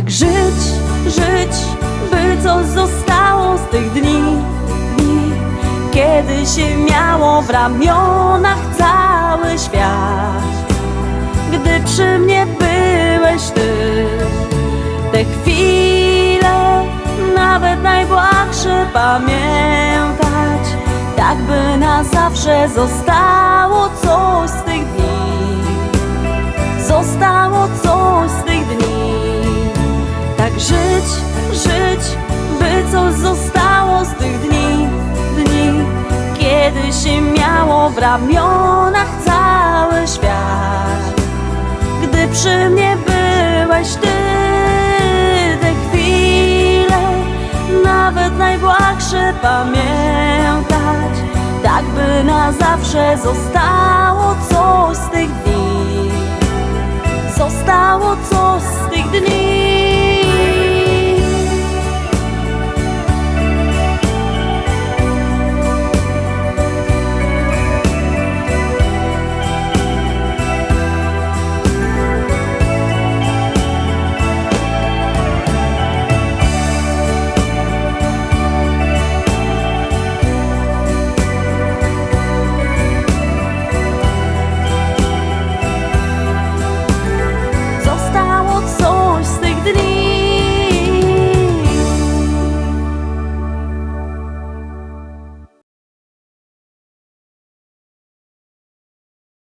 Tak żyć, żyć, by coś zostało z tych dni, dni Kiedy się miało w ramionach cały świat. Gdy przy mnie byłeś ty. Te chwile, nawet najbłahsze pamiętać. Tak by na zawsze zostało coś z tych dni. Zostało coś z tych żyć, żyć, by coś zostało z tych dni Dni, kiedy się miało w ramionach cały świat. Gdy przy mnie byłeś ty Te chwile, nawet najbłahsze pamiętać Tak by na zawsze zostało coś z tych